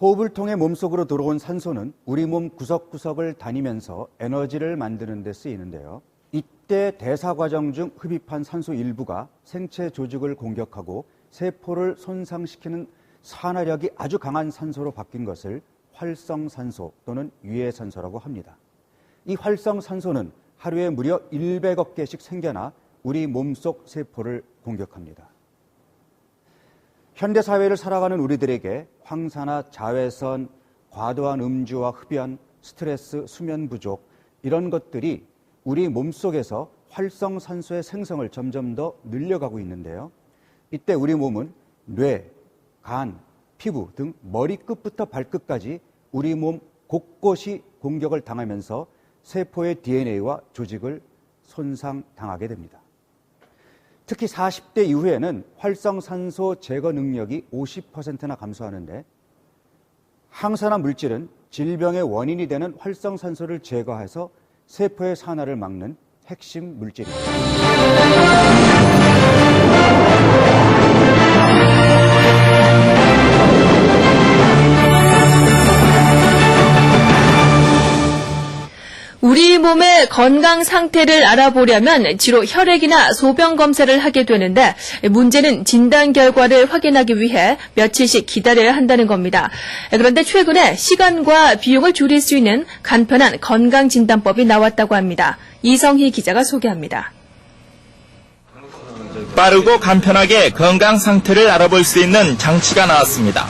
호흡을 통해 몸속으로 들어온 산소는 우리 몸 구석구석을 다니면서 에너지를 만드는 데 쓰이는데요. 이때 대사 과정 중 흡입한 산소 일부가 생체 조직을 공격하고 세포를 손상시키는 산화력이 아주 강한 산소로 바뀐 것을 활성산소 또는 유해산소라고 합니다. 이 활성산소는 하루에 무려 100억 개씩 생겨나 우리 몸속 세포를 공격합니다. 현대 사회를 살아가는 우리들에게 황사나 자외선, 과도한 음주와 흡연, 스트레스, 수면 부족 이런 것들이 우리 몸속에서 활성산소의 생성을 점점 더 늘려가고 있는데요. 이때 우리 몸은 뇌, 간, 피부 등 머리끝부터 발끝까지 우리 몸 곳곳이 공격을 당하면서 세포의 DNA와 조직을 손상당하게 됩니다. 특히 40대 이후에는 활성산소 제거 능력이 50%나 감소하는데 항산화 물질은 질병의 원인이 되는 활성산소를 제거해서 세포의 산화를 막는 핵심 물질입니다. 우리 몸의 건강 상태를 알아보려면 주로 혈액이나 소변 검사를 하게 되는데 문제는 진단 결과를 확인하기 위해 며칠씩 기다려야 한다는 겁니다. 그런데 최근에 시간과 비용을 줄일 수 있는 간편한 건강 진단법이 나왔다고 합니다. 이성희 기자가 소개합니다. 빠르고 간편하게 건강 상태를 알아볼 수 있는 장치가 나왔습니다.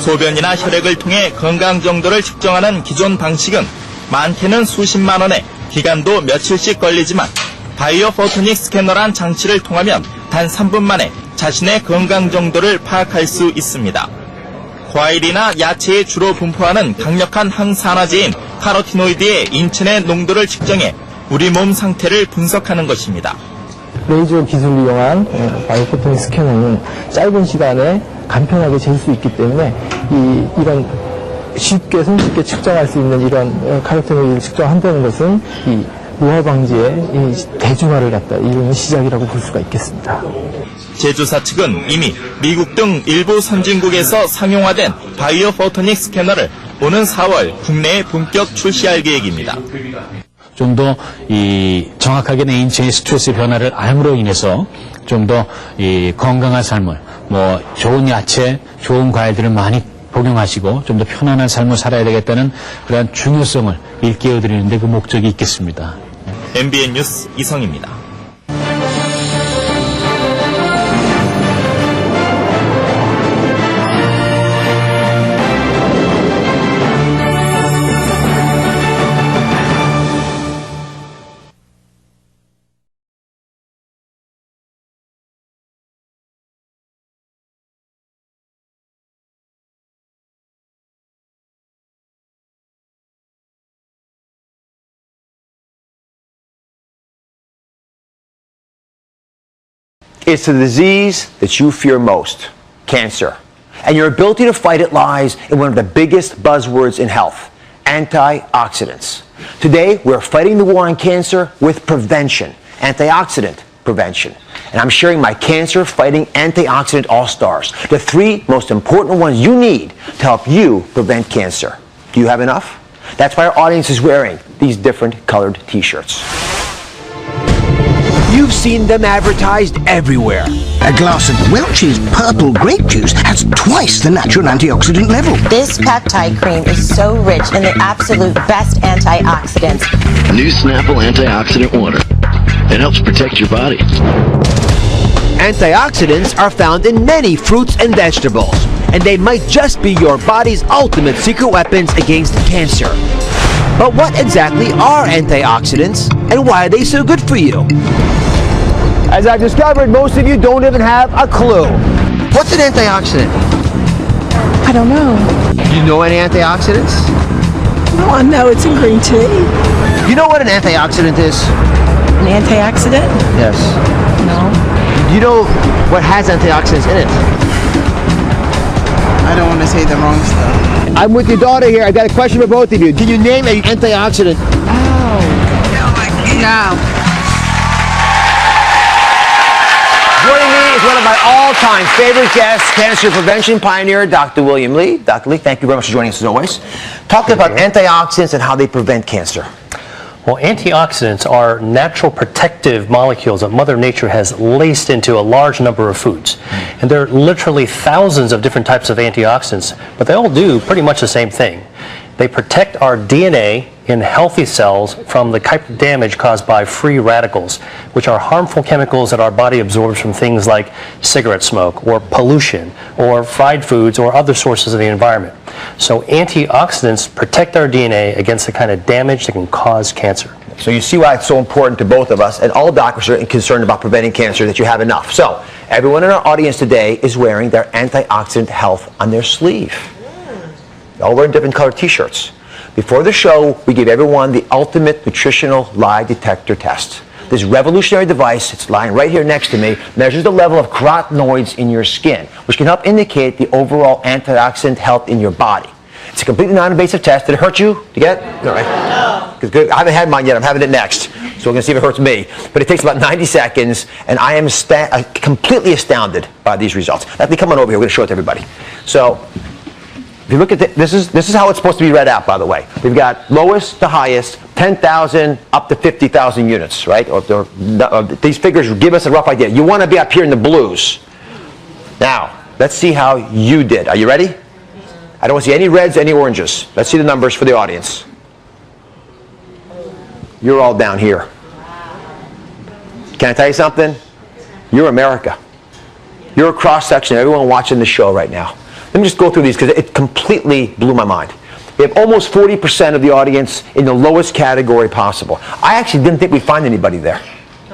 소변이나 혈액을 통해 건강 정도를 측정하는 기존 방식은 많게는 수십만 원에 기간도 며칠씩 걸리지만 바이오 포토닉 스캐너란 장치를 통하면 단 3분 만에 자신의 건강 정도를 파악할 수 있습니다. 과일이나 야채에 주로 분포하는 강력한 항산화제인 카로티노이드의 인체의 농도를 측정해 우리 몸 상태를 분석하는 것입니다. 레이저 기술을 이용한 어, 바이오포토닉 스캐너는 짧은 시간에 간편하게 잴 수 있기 때문에 이, 이런 쉽게 손쉽게 측정할 수 있는 이런 어, 카로티노이드를 측정한다는 것은 이 노화 방지의 이 대중화를 갖다 이루는 시작이라고 볼 수가 있겠습니다. 제조사 측은 이미 미국 등 일부 선진국에서 상용화된 바이오 포토닉 스캐너를 오는 4월 국내에 본격 출시할 계획입니다. 좀 더 이 정확하게 내 인체의 스트레스 변화를 알므로 인해서 좀 더 이 건강한 삶을 뭐 좋은 야채, 좋은 과일들을 많이 복용하시고 좀 더 편안한 삶을 살아야 되겠다는 그러한 중요성을 일깨워 드리는데 그 목적이 있겠습니다. MBN 뉴스 이성입니다. It's the disease that you fear most cancer. And your ability to fight it lies in one of the biggest buzzwords in health antioxidants. Today, we're fighting the war on cancer with prevention, antioxidant prevention. And I'm sharing my cancer fighting antioxidant all stars, the three most important ones you need to help you prevent cancer. Do you have enough? That's why our audience is wearing these different colored t shirts. You've seen them advertised everywhere. A glass of Welch's purple grape juice has twice the natural antioxidant level. This peptide cream is so rich in the absolute best antioxidants. New Snapple antioxidant water. It helps protect your body. Antioxidants are found in many fruits and vegetables, and they might just be your body's ultimate secret weapons against cancer. But what exactly are antioxidants, and why are they so good for you? As I've discovered, most of you don't even have a clue. What's an antioxidant? I don't know. Do you know any antioxidants? No, I know it's in green tea. You know what an antioxidant is? An antioxidant? Yes. No. You know what has antioxidants in it? I don't want to say the wrong stuff. I'm with your daughter here. I got a question for both of you. Can you name an antioxidant? Oh. No. Joining me is one of my all-time favorite guests, cancer prevention pioneer, Dr. William Lee. Dr. Lee, thank you very much for joining us as always. Talk about antioxidants and how they prevent cancer. Well, antioxidants are natural protective molecules that Mother Nature has laced into a large number of foods. And there are literally thousands of different types of antioxidants, but they all do pretty much the same thing. They protect our DNA in healthy cells from the type of damage caused by free radicals, which are harmful chemicals that our body absorbs from things like cigarette smoke or pollution or fried foods or other sources of the environment. So antioxidants protect our DNA against the kind of damage that can cause cancer. So you see why it's so important to both of us and all doctors are concerned about preventing cancer that you have enough. So everyone in our audience today is wearing their antioxidant health on their sleeve. All wearing different colored t-shirts. Before the show, we gave everyone the ultimate nutritional lie detector test. This revolutionary device, it's lying right here next to me, measures the level of carotenoids in your skin, which can help indicate the overall antioxidant health in your body. It's a completely non-invasive test. Did it hurt you to get? No, right? Good. I haven't had mine yet. I'm having it next. So we're going to see if it hurts me. But it takes about 90 seconds, and I am sta- uh, completely astounded by these results. Let me come on over here. We're going to show it to everybody. So if you look at the, this is this is how it's supposed to be read out. By the way, we've got lowest to highest, 10,000 up to 50,000 units, right? Or, or, uh, these figures give us a rough idea. You want to be up here in the blues. Now, let's see how you did. Are you ready? I don't want to see any reds, any oranges. Let's see the numbers for the audience. You're all down here. Can I tell you something? You're America. You're a cross section everyone watching the show right now. Let me just go through these because it completely blew my mind. We have almost 40% of the audience in the lowest category possible. I actually didn't think we'd find anybody there.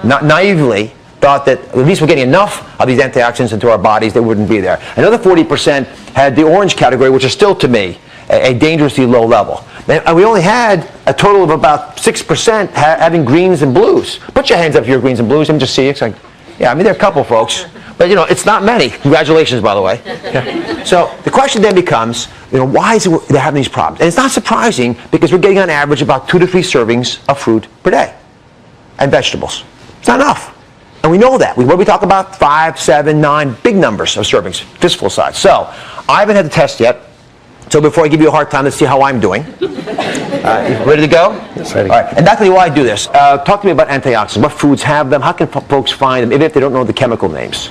Not naively thought that at least we're getting enough of these antioxidants into our bodies, they wouldn't be there. Another 40% had the orange category, which is still to me a, a dangerously low level. And we only had a total of about 6% ha- having greens and blues. Put your hands up if you're greens and blues. Let me just see. It's like, yeah, I mean, there are a couple folks. But, you know, it's not many. Congratulations, by the way. So the question then becomes, you know, why is it they're having these problems? And it's not surprising because we're getting on average about two to three servings of fruit per day and vegetables. It's not enough. And we know that. We, what we talk about, five, seven, nine, big numbers of servings, fistful size. So I haven't had the test yet. So before I give you a hard time, let's see how I'm doing. Uh, ready to go? Yes, ready. All right. And that's Lee, while I do this, uh, talk to me about antioxidants. What foods have them? How can folks find them, even if they don't know the chemical names?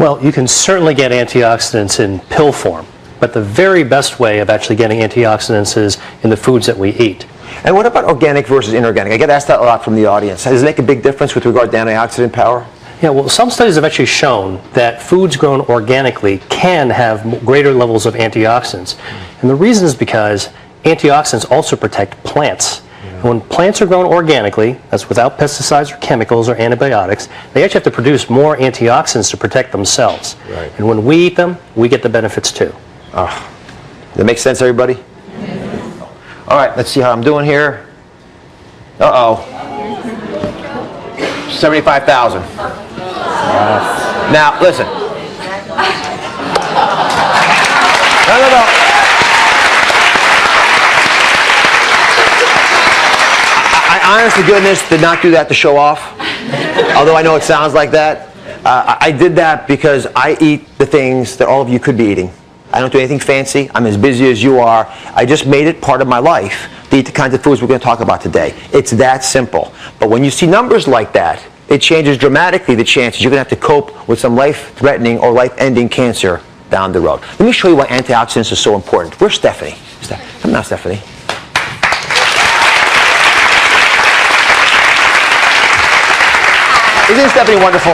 Well, you can certainly get antioxidants in pill form, but the very best way of actually getting antioxidants is in the foods that we eat. And what about organic versus inorganic? I get asked that a lot from the audience. Does it make a big difference with regard to antioxidant power? Yeah, well, some studies have actually shown that foods grown organically can have greater levels of antioxidants. And the reason is because antioxidants also protect plants. When plants are grown organically, that's without pesticides or chemicals or antibiotics, they actually have to produce more antioxidants to protect themselves. Right. And when we eat them, we get the benefits too. Does that makes sense, everybody? All right, let's see how I'm doing here. Uh-oh. 75,000. Now, listen. No, no, no. I, I honest to goodness did not do that to show off, although I know it sounds like that. Uh, I did that because I eat the things that all of you could be eating. I don't do anything fancy. I'm as busy as you are. I just made it part of my life to eat the kinds of foods we're going to talk about today. It's that simple. But when you see numbers like that, it changes dramatically the chances you're going to have to cope with some life-threatening or life-ending cancer down the road. Let me show you why antioxidants are so important. Where's Stephanie? Ste- Come now, Stephanie. Isn't Stephanie wonderful?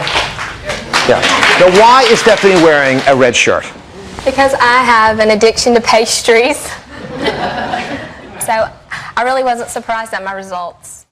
Yeah. Now, why is Stephanie wearing a red shirt? Because I have an addiction to pastries. so I really wasn't surprised at my results.